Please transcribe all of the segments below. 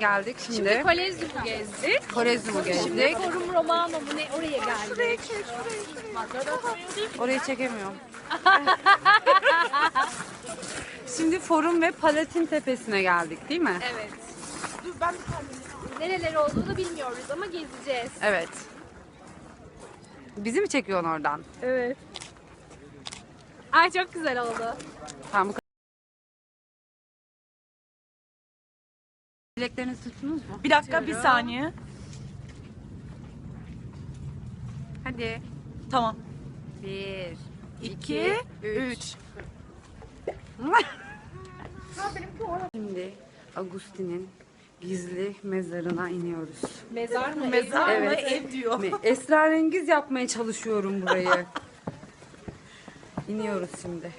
Geldik şimdi? Şimdi Kolezyum'u gezdik. Korezyum'u Şimdi gezdik. Forum Romano mu ne oraya geldik. Orayı çekemiyorum. Şimdi Forum ve Palatin Tepesi'ne geldik değil mi? Evet. Nereler olduğunu bilmiyoruz ama gezeceğiz. Evet. Bizi mi çekiyorsun oradan? Evet. Ay çok güzel oldu. Tamam bu Bileklerinizi tuttunuz mu? Bir dakika bir saniye. Hadi. Tamam. Bir, İki, üç. Şimdi Agustin'in gizli mezarına iniyoruz. Mezar mı? Mezar mı Evet. ev diyor. Me- Esrarengiz yapmaya çalışıyorum burayı. İniyoruz şimdi.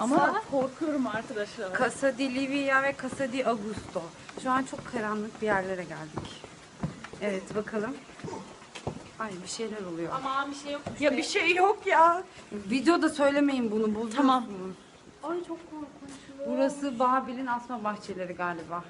Ama korkuyorum arkadaşlar. Casa di Livia ve Casa di Augusto. Şu an çok karanlık bir yerlere geldik. Evet bakalım. Ay bir şeyler oluyor. Aman bir şey yok. Ya bir şey yok ya. Videoda söylemeyin bunu. buldunuz Tamam. Ay çok korkunç. Burası Babil'in asma bahçeleri galiba.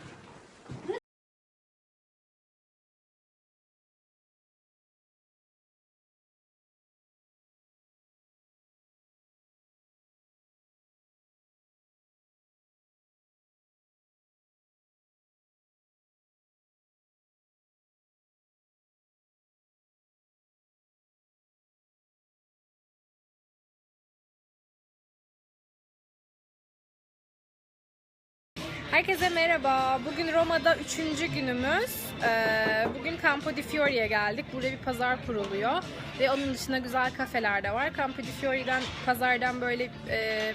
Herkese merhaba. Bugün Roma'da üçüncü günümüz. Ee, bugün Campo di Fiori'ye geldik. Burada bir pazar kuruluyor. Ve onun dışında güzel kafeler de var. Campo di Fiori'den, pazardan böyle e,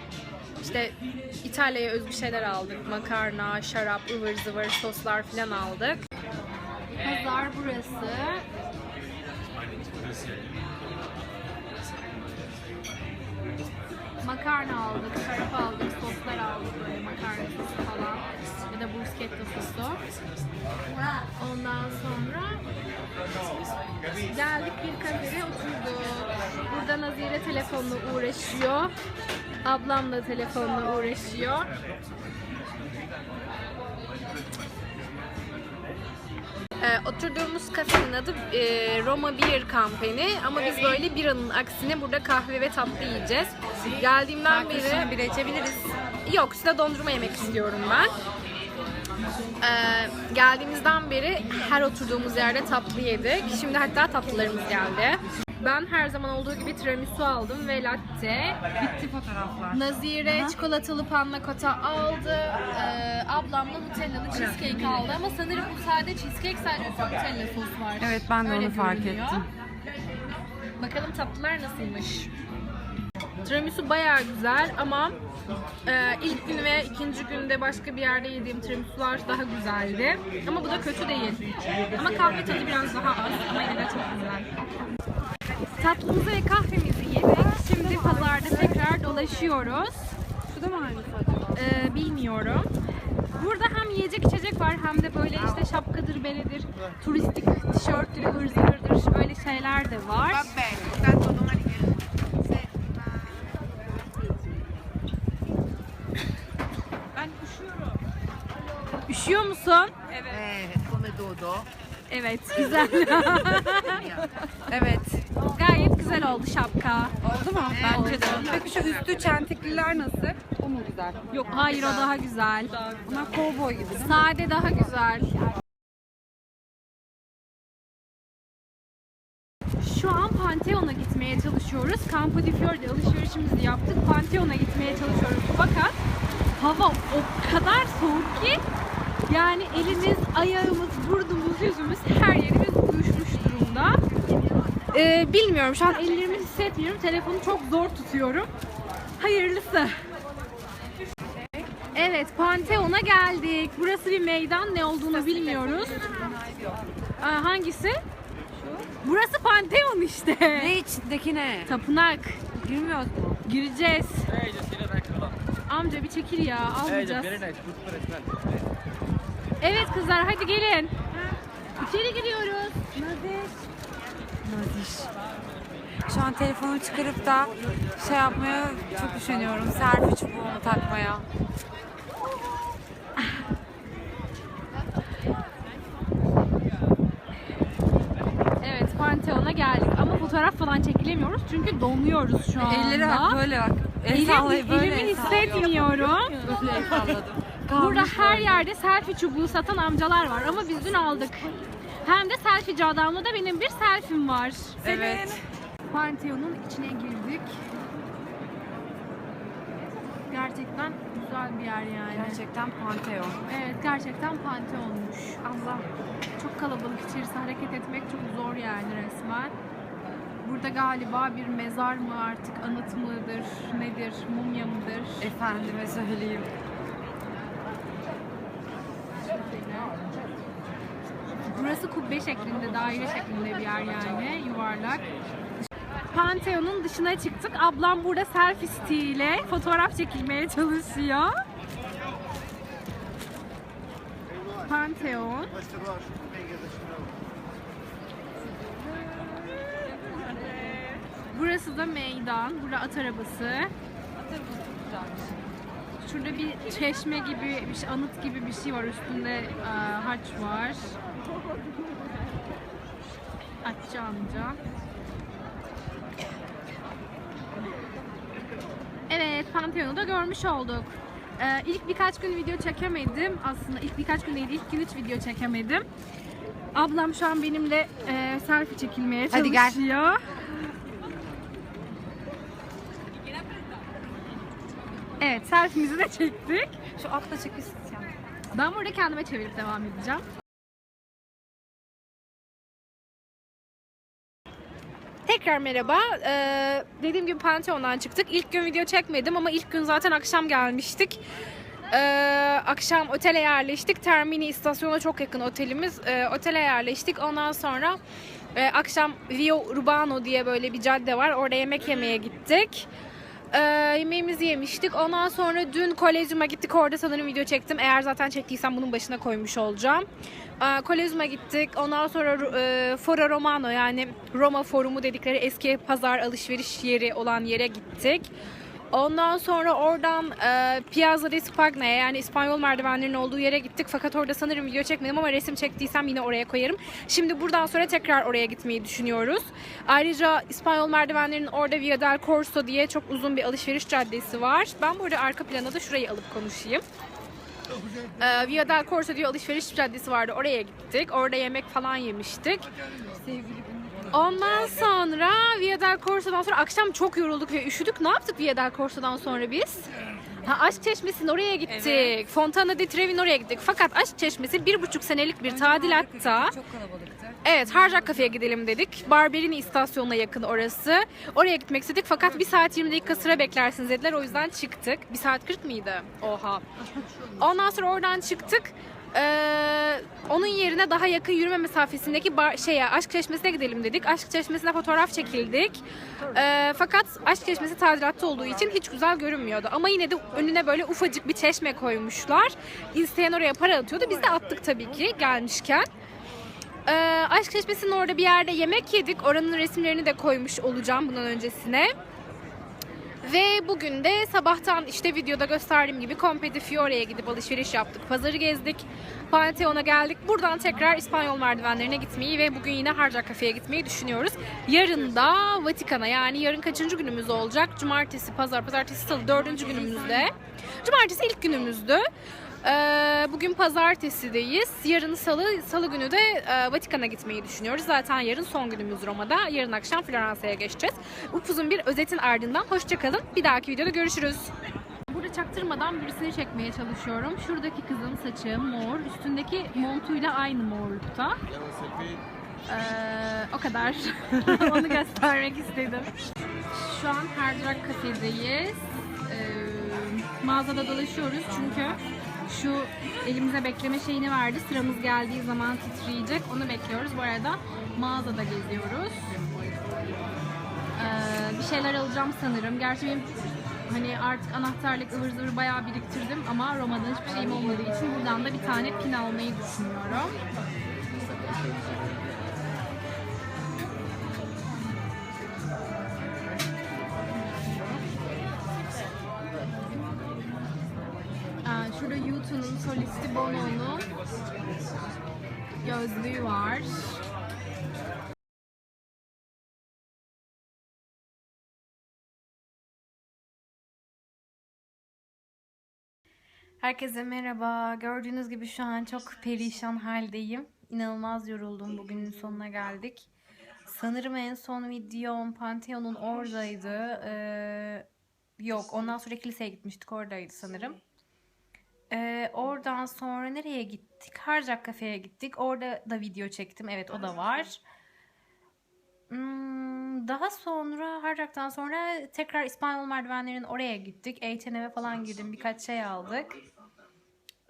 işte İtalya'ya özgü şeyler aldık. Makarna, şarap, ıvır zıvır soslar falan aldık. Pazar burası. Makarna aldık, şarap aldık, soslar aldık böyle makarna sosu falan. Ya da bruschetta sosu. Ondan sonra geldik bir kafede oturduk. Burada Nazire telefonla uğraşıyor. Ablam da telefonla uğraşıyor. Ee, oturduğumuz kafenin adı e, Roma Beer Company ama biz böyle biranın aksine burada kahve ve tatlı yiyeceğiz. Geldiğimden beri bile içebiliriz. yok size dondurma yemek istiyorum ben. Ee, geldiğimizden beri her oturduğumuz yerde tatlı yedik. Şimdi hatta tatlılarımız geldi. Ben her zaman olduğu gibi tiramisu aldım ve latte. Bitti fotoğraflar. Nazire çikolatalı panna cotta aldı. Ee, ablam da Nutella'lı cheesecake aldı ama sanırım bu sade cheesecake sadece Nutella sos var. Evet, ben de Öyle onu fark görünüyor. ettim. Bakalım tatlılar nasılmış. Tiramisu bayağı güzel ama e, ilk gün ve ikinci günde başka bir yerde yediğim tiramisular daha güzeldi. Ama bu da kötü değil. Ama kahve tadı biraz daha az ama yine de çok güzel. Tatlımızı ve kahvemizi yedik. Şimdi pazarda tekrar dolaşıyoruz. Şu da mı aynısı? Ee, bilmiyorum. Burada hem yiyecek içecek var hem de böyle işte şapkadır, beredir, turistik tişörttür, ıvır zıvırdır öyle şeyler de var. Ben üşüyorum. Üşüyor musun? Eh, come Dodo. Evet, güzel. Evet. Gayet güzel oldu şapka. Oldu mu? Bence de. Peki şu üstü çentikliler nasıl? O mu güzel? Yok, hayır o daha güzel. Bunlar kovboy gibi değil mi? Sade daha güzel. Şu an Pantheon'a gitmeye çalışıyoruz. Campo di Fiori'de alışverişimizi yaptık. Pantheon'a gitmeye çalışıyoruz. Fakat hava o kadar soğuk ki yani elimiz, ayağımız, burnumuz, yüzümüz her yerimiz uyuşmuş durumda. Ee, bilmiyorum şu an ellerimi hissetmiyorum. Telefonu çok zor tutuyorum. Hayırlısı. Evet, Pantheon'a geldik. Burası bir meydan. Ne olduğunu bilmiyoruz. Aa, hangisi? Burası Pantheon işte. Ne içindeki ne? Tapınak. Girmiyoruz mu? Gireceğiz. Amca bir çekil ya. Almayacağız. Evet kızlar hadi gelin. İçeri giriyoruz. Naziş. Naziş. Şu an telefonu çıkarıp da şey yapmaya çok düşünüyorum. Servis çubuğunu takmaya. Evet Pantheon'a geldik ama fotoğraf falan çekilemiyoruz çünkü donuyoruz şu anda. Elleri bak böyle bak. El Elim, böyle el hissetmiyorum. Böyle salladım. Burada her yerde selfie çubuğu satan amcalar var ama biz dün aldık. Hem de selfieci adamla da benim bir selfie'm var. Evet. Pantheon'un içine girdik. Gerçekten güzel bir yer yani. Gerçekten Pantheon. Evet gerçekten Pantheon'muş. Allah. Çok kalabalık içerisi hareket etmek çok zor yani resmen. Burada galiba bir mezar mı artık anıt mıdır nedir mumya mıdır? Efendime söyleyeyim. Burası kubbe şeklinde, daire şeklinde bir yer yani, yuvarlak. Pantheon'un dışına çıktık. Ablam burada selfie stick'iyle fotoğraf çekilmeye çalışıyor. Pantheon. Burası da meydan. Burada at arabası. Şurada bir çeşme gibi, bir şey, anıt gibi bir şey var. Üstünde e, haç var. Atçı amca. Evet, Pantheon'u da görmüş olduk. Ee, ilk birkaç gün video çekemedim. Aslında ilk birkaç gün değil, ilk gün hiç video çekemedim. Ablam şu an benimle e, selfie çekilmeye Hadi gel. çalışıyor. Evet, selfie'mizi de çektik. Şu atla çek istiyorum. Ben burada kendime çevirip devam edeceğim. Tekrar merhaba. Ee, dediğim gibi Pantheon'dan çıktık. İlk gün video çekmedim ama ilk gün zaten akşam gelmiştik. Ee, akşam otele yerleştik. Termini istasyona çok yakın otelimiz. Ee, otele yerleştik. Ondan sonra e, akşam Via Urbano diye böyle bir cadde var. Orada yemek yemeye gittik. Ee, yemeğimizi yemiştik. Ondan sonra dün Kolezyum'a gittik. Orada sanırım video çektim. Eğer zaten çektiysem bunun başına koymuş olacağım. Ee, Kolezyum'a gittik. Ondan sonra e, Fora Romano yani Roma Forumu dedikleri eski pazar alışveriş yeri olan yere gittik. Ondan sonra oradan e, Piazza de Spagna'ya yani İspanyol merdivenlerin olduğu yere gittik. Fakat orada sanırım video çekmedim ama resim çektiysem yine oraya koyarım. Şimdi buradan sonra tekrar oraya gitmeyi düşünüyoruz. Ayrıca İspanyol merdivenlerinin orada Via del Corso diye çok uzun bir alışveriş caddesi var. Ben burada arka plana da şurayı alıp konuşayım. Ee, Via del Corso diye alışveriş caddesi vardı. Oraya gittik. Orada yemek falan yemiştik. Ondan sonra Via del Corso'dan sonra akşam çok yorulduk ve üşüdük. Ne yaptık Via del Corso'dan sonra biz? Ha, Aşk Çeşmesi'nin oraya gittik. Fontana di Trevi'nin oraya gittik. Fakat Aşk Çeşmesi bir buçuk senelik bir tadilatta. Çok kalabalıktı. Evet, Harcak Kafe'ye gidelim dedik. Barberini istasyonuna yakın orası. Oraya gitmek istedik fakat 1 saat 20 dakika sıra beklersiniz dediler. O yüzden çıktık. 1 saat 40 mıydı? Oha. Ondan sonra oradan çıktık. Ee, onun yerine daha yakın yürüme mesafesindeki bar, şeye Aşk Çeşmesi'ne gidelim dedik. Aşk Çeşmesi'ne fotoğraf çekildik. Ee, fakat Aşk Çeşmesi tadilatta olduğu için hiç güzel görünmüyordu. Ama yine de önüne böyle ufacık bir çeşme koymuşlar. İsteyen oraya para atıyordu. Biz de attık tabii ki gelmişken. Ee, Aşk Çeşmesi'nin orada bir yerde yemek yedik. Oranın resimlerini de koymuş olacağım bundan öncesine. Ve bugün de sabahtan işte videoda gösterdiğim gibi Compe Fiore'ye gidip alışveriş yaptık. Pazarı gezdik. Pantheon'a geldik. Buradan tekrar İspanyol merdivenlerine gitmeyi ve bugün yine Harcak Kafe'ye gitmeyi düşünüyoruz. Yarın da Vatikan'a yani yarın kaçıncı günümüz olacak? Cumartesi, pazar, pazartesi, salı dördüncü günümüzde. Cumartesi ilk günümüzdü. Ee, bugün pazartesideyiz. Yarın salı, salı günü de e, Vatikan'a gitmeyi düşünüyoruz. Zaten yarın son günümüz Roma'da. Yarın akşam Floransa'ya geçeceğiz. Upuzun bir özetin ardından hoşçakalın. Bir dahaki videoda görüşürüz. Burada çaktırmadan birisini çekmeye çalışıyorum. Şuradaki kızın saçı mor, üstündeki montuyla aynı morlukta. Ee, o kadar. Onu göstermek istedim. Şu an Hard Rock Cafe'deyiz. Ee, mağazada dolaşıyoruz çünkü şu elimize bekleme şeyini verdi. Sıramız geldiği zaman titreyecek. Onu bekliyoruz. Bu arada mağazada geziyoruz. Ee, bir şeyler alacağım sanırım. Gerçi benim hani artık anahtarlık ıvır zıvır bayağı biriktirdim ama Roma'dan hiçbir şeyim olmadığı için buradan da bir tane pin almayı düşünüyorum. Tiatro'nun solisti Bono'nun gözlüğü var. Herkese merhaba. Gördüğünüz gibi şu an çok perişan haldeyim. İnanılmaz yoruldum. Bugünün sonuna geldik. Sanırım en son videom Pantheon'un oradaydı. Ee, yok ondan sonra kiliseye gitmiştik oradaydı sanırım. Ee, oradan sonra nereye gittik? Harcak kafeye gittik. Orada da video çektim. Evet o da var. Hmm, daha sonra Harcak'tan sonra tekrar İspanyol merdivenlerin oraya gittik. H&M'e falan girdim. Birkaç şey aldık.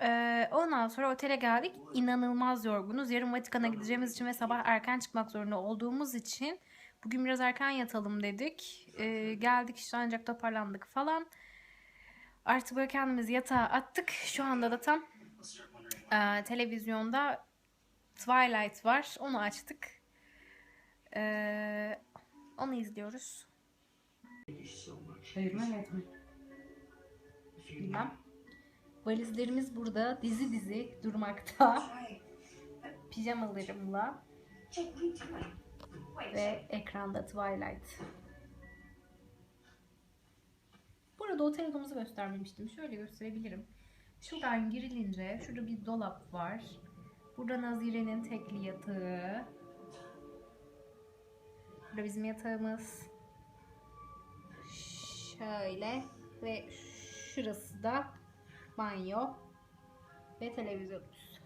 Ee, ondan sonra otele geldik. İnanılmaz yorgunuz. Yarın Vatikan'a gideceğimiz için ve sabah erken çıkmak zorunda olduğumuz için bugün biraz erken yatalım dedik. Ee, geldik işte ancak toparlandık falan. Artık böyle kendimizi yatağa attık. Şu anda da tam e, televizyonda Twilight var. Onu açtık. Ee, onu izliyoruz. Evet mi? Bilmem. Valizlerimiz burada dizi dizi durmakta. Pijamalarımla. Ve ekranda Twilight. Burada otel odamızı göstermemiştim. Şöyle gösterebilirim. Şuradan girilince şurada bir dolap var. Burada Nazire'nin tekli yatağı. Burada bizim yatağımız. Şöyle ve şurası da banyo ve televizyonumuz.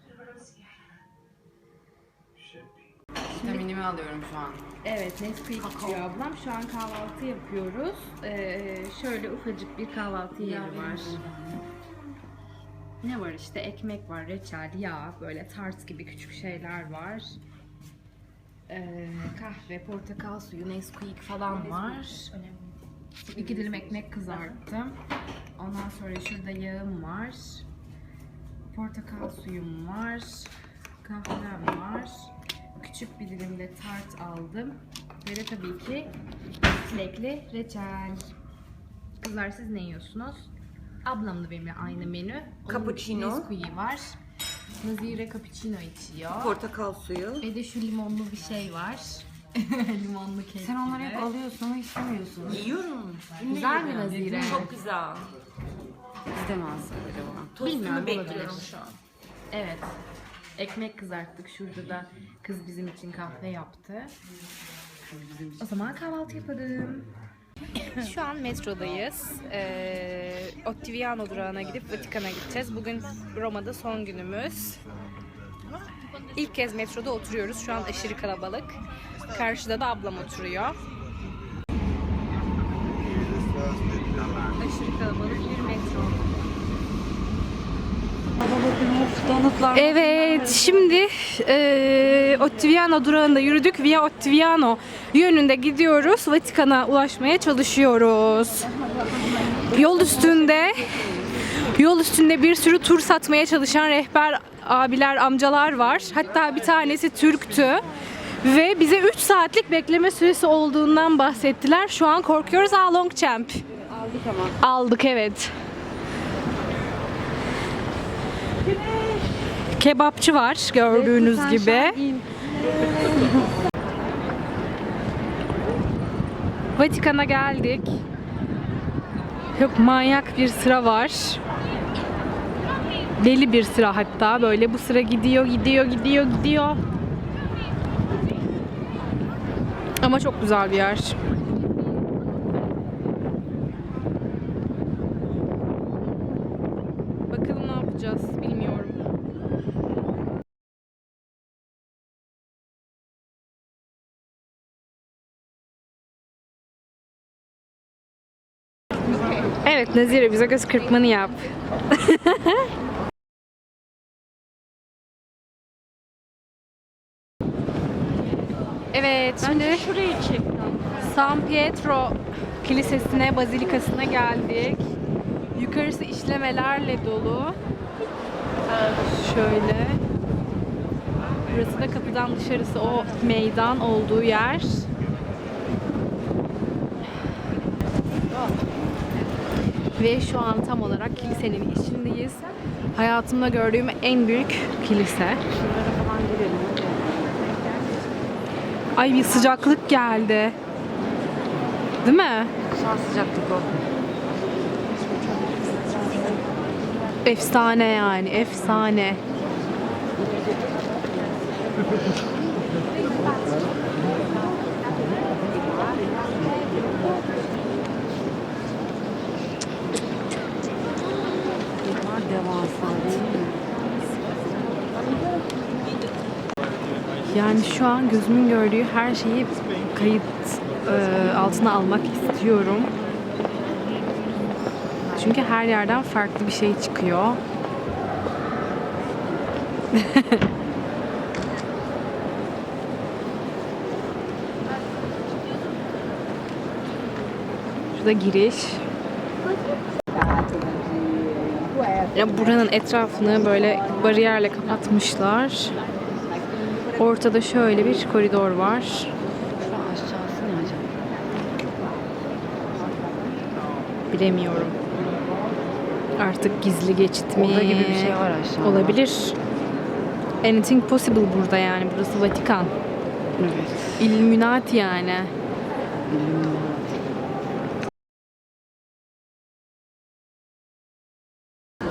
Vitaminimi alıyorum şu an. Evet, Nesquik içiyor ablam. Şu an kahvaltı yapıyoruz. Ee, şöyle ufacık bir kahvaltı yeri var. Ne var işte? Ekmek var, reçel, yağ, böyle tart gibi küçük şeyler var. Ee, kahve, portakal suyu, Nesquik falan var. İki dilim ekmek kızarttım. Ondan sonra şurada yağım var. Portakal suyum var. Kahvem var. Küçük bir dilim de tart aldım. Ve de tabii ki çilekli reçel. Kızlar siz ne yiyorsunuz? Ablam da benimle aynı menü. Onun Cappuccino. Nesquik'i var. Nazire cappuccino içiyor. Portakal suyu. Ve de şu limonlu bir şey var. limonlu kek Sen onları hep alıyorsun ama istemiyorsun. Yiyorum. Güzel mi Nazire? Çok güzel. İstemezsin acaba. Tostumu Bilmiyorum, bekliyorum olabilir. şu an. Evet. Ekmek kızarttık. Şurada da kız bizim için kahve yaptı. O zaman kahvaltı yapalım. Şu an metrodayız. Ee, Ottaviano durağına gidip Vatikan'a gideceğiz. Bugün Roma'da son günümüz. İlk kez metroda oturuyoruz. Şu an aşırı kalabalık. Karşıda da ablam oturuyor. Aşırı kalabalık bir metro. Evet, şimdi e, Ottaviano durağında yürüdük. Via Ottaviano yönünde gidiyoruz. Vatikan'a ulaşmaya çalışıyoruz. Yol üstünde yol üstünde bir sürü tur satmaya çalışan rehber abiler, amcalar var. Hatta bir tanesi Türktü. Ve bize 3 saatlik bekleme süresi olduğundan bahsettiler. Şu an korkuyoruz. Aa Longchamp. Aldık ama. Aldık evet. Kebapçı var gördüğünüz gibi. Vatikan'a geldik. Çok manyak bir sıra var. Deli bir sıra hatta. Böyle bu sıra gidiyor, gidiyor, gidiyor, gidiyor. Ama çok güzel bir yer. Bakalım ne yapacağız bilmiyorum. Evet Nazire bize göz kırpmanı yap. evet şimdi Şurayı çek. San Pietro Kilisesi'ne, bazilikasına geldik. Yukarısı işlemelerle dolu. Şöyle. Burası da kapıdan dışarısı o meydan olduğu yer. Ve şu an tam olarak kilisenin içindeyiz. Hayatımda gördüğüm en büyük kilise. Ay bir sıcaklık geldi. Değil mi? Şu an sıcaklık o. Efsane yani, efsane. Bunlar devasa değil mi? Yani şu an gözümün gördüğü her şeyi kayıt e, altına almak istiyorum. Çünkü her yerden farklı bir şey çıkıyor. Şurada giriş. Ya buranın etrafını böyle bariyerle kapatmışlar. Ortada şöyle bir koridor var. Şu aşağısı ne acaba? Bilemiyorum. Artık gizli geçit mi? Oda gibi bir şey var aşağıda. Olabilir. Anything possible burada yani. Burası Vatikan. Evet. Illuminati yani.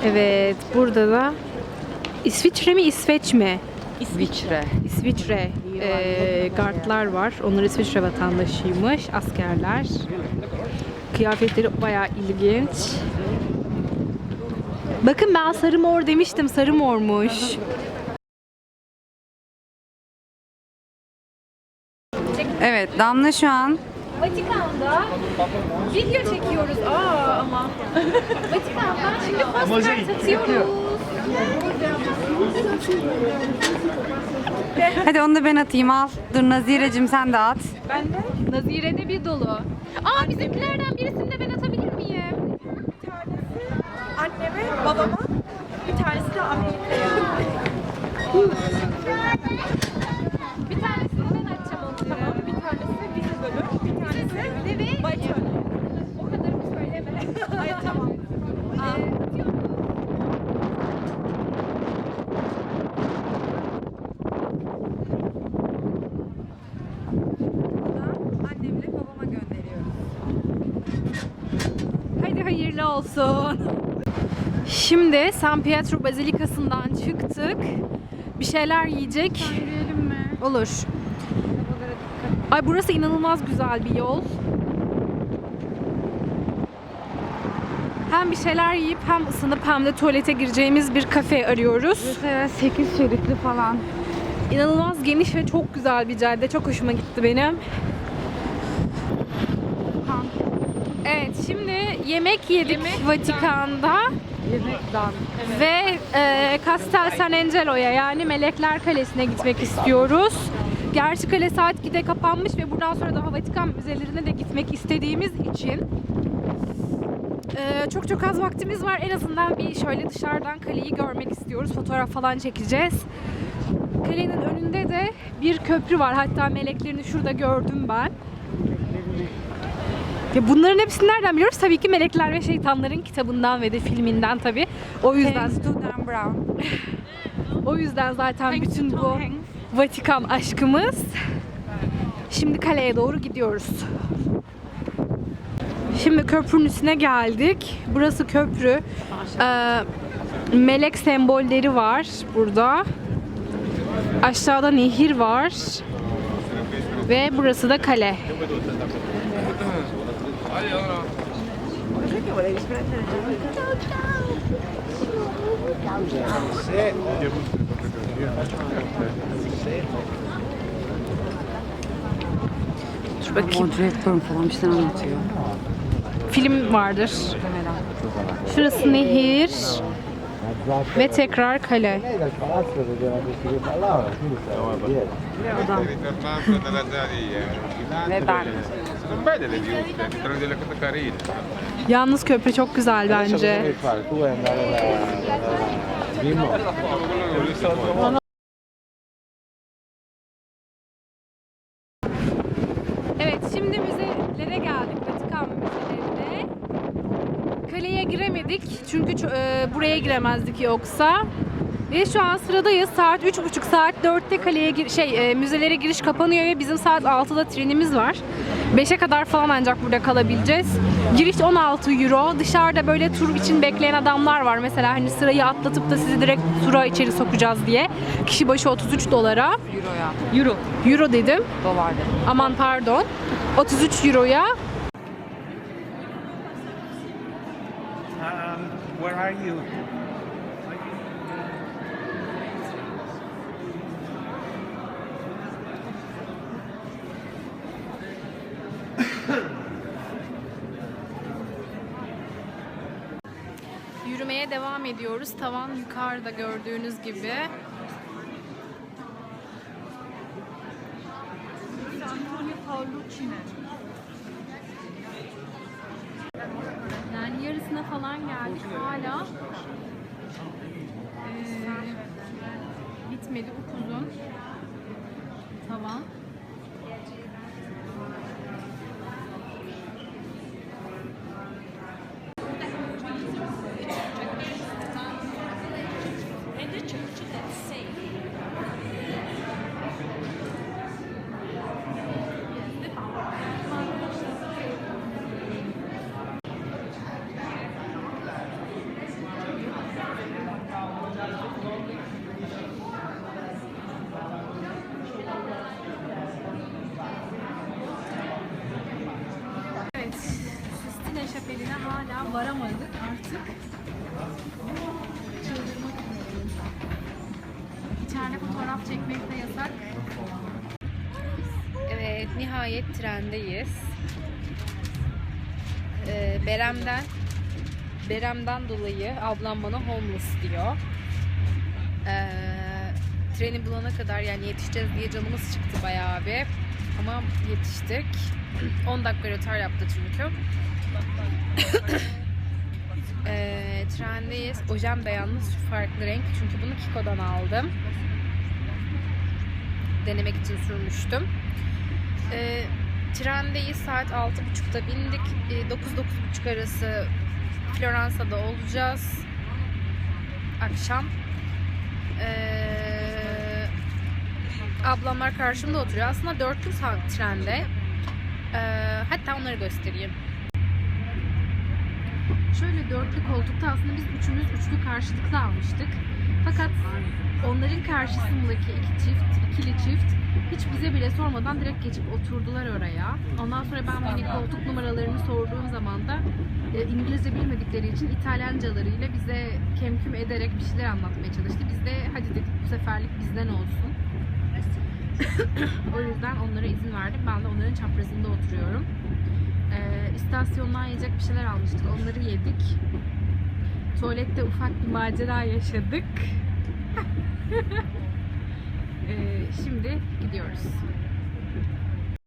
Evet, burada da İsviçre mi İsveç mi? İsviçre. İsviçre e, guardlar var. Onlar İsviçre vatandaşıymış, askerler. Kıyafetleri bayağı ilginç. Bakın ben sarı mor demiştim, sarı mormuş. Evet Damla şu an Vatikan'da video çekiyoruz. Aa ama. Vatikan'da şimdi poster satıyoruz. Hadi onu da ben atayım al. Dur Nazire'cim sen de at. Nazire'de bir dolu. Aa bizimkilerden birisini de ben atabilir miyim? Anneme, babama, bir tanesi de Amerika'ya. Bir tanesini ben atacağım onu. Tamam. Bir tanesi bizi bölüm, bir tanesi Söyle ve Baytön. o kadarını söyleme. Ay tamam. Annemle babama gönderiyoruz. Hadi hayırlı Şimdi San Pietro Bazilikası'ndan çıktık. Bir şeyler yiyecek. Yürüyelim mi? Olur. Ay burası inanılmaz güzel bir yol. Hem bir şeyler yiyip hem ısınıp hem de tuvalete gireceğimiz bir kafe arıyoruz. Mesela 8 şeritli falan. İnanılmaz geniş ve çok güzel bir cadde. Çok hoşuma gitti benim. Evet şimdi yemek yedik Vatikan'da Yemekten. ve e, Castel San Angelo'ya yani Melekler Kalesi'ne gitmek istiyoruz. Gerçi kale saat 2'de kapanmış ve buradan sonra daha Vatikan müzelerine de gitmek istediğimiz için e, çok çok az vaktimiz var. En azından bir şöyle dışarıdan kaleyi görmek istiyoruz. Fotoğraf falan çekeceğiz. Kalenin önünde de bir köprü var. Hatta meleklerini şurada gördüm ben. Ya bunların hepsini nereden biliyoruz? Tabii ki Melekler ve Şeytanların kitabından ve de filminden tabii. O yüzden Thanks Dan Brown. o yüzden zaten bütün bu Vatikan aşkımız. Şimdi kaleye doğru gidiyoruz. Şimdi köprünün üstüne geldik. Burası köprü. Ee, melek sembolleri var burada. Aşağıda nehir var. Ve burası da kale. Dur bakayım. Audrey Hepburn falan bir şeyler anlatıyor. Film vardır. Şurası nehir ve tekrar kale. che Ve ben. Yalnız köprü çok güzel bence. fare. Evet şimdi müzelere geldik. Vatikan müzelerine. Kaleye giremedik çünkü e, buraya giremezdik yoksa. Ve şu an sıradayız. Saat 3.30 saat 4'te kaleye gir- şey e, müzelere giriş kapanıyor ve bizim saat 6'da trenimiz var. 5'e kadar falan ancak burada kalabileceğiz. Giriş 16 euro. Dışarıda böyle tur için bekleyen adamlar var. Mesela hani sırayı atlatıp da sizi direkt tura içeri sokacağız diye. Kişi başı 33 dolara. Euroya. Euro. Euro dedim. Dolar dedim. Aman pardon. 33 euroya Um, where are you? Yürümeye devam ediyoruz. Tavan yukarıda gördüğünüz gibi. Yani yarısına falan geldik. Hala eee, bitmedi upuzun tavan. Fotoğraf çekmek de yasak. Evet, nihayet trendeyiz. Ee, Berem'den Berem'den dolayı ablam bana homeless diyor. Ee, treni bulana kadar yani yetişeceğiz diye canımız çıktı bayağı bir. Ama yetiştik. 10 dakika rötar yaptı çünkü. Ee, trendeyiz. Ojem de yalnız farklı renk. Çünkü bunu Kiko'dan aldım. Denemek için sürmüştüm. Ee, trendeyiz. Saat 6.30'da bindik. Ee, 9-9.30 arası Floransa'da olacağız. Akşam. Ee, ablamlar karşımda oturuyor. Aslında dörtlü saat trende. Ee, hatta onları göstereyim. Şöyle dörtlü koltukta aslında biz üçümüz üçlü karşılıklı almıştık. Fakat onların karşısındaki iki çift, ikili çift hiç bize bile sormadan direkt geçip oturdular oraya. Ondan sonra ben hani koltuk numaralarını sorduğum zaman da e, İngilizce bilmedikleri için İtalyancalarıyla bize kemküm ederek bir şeyler anlatmaya çalıştı. Biz de hadi dedik bu seferlik bizden olsun. o yüzden onlara izin verdim. Ben de onların çaprazında oturuyorum. Ee, istasyondan yiyecek bir şeyler almıştık. Onları yedik. Tuvalette ufak bir macera yaşadık. Ee, şimdi gidiyoruz.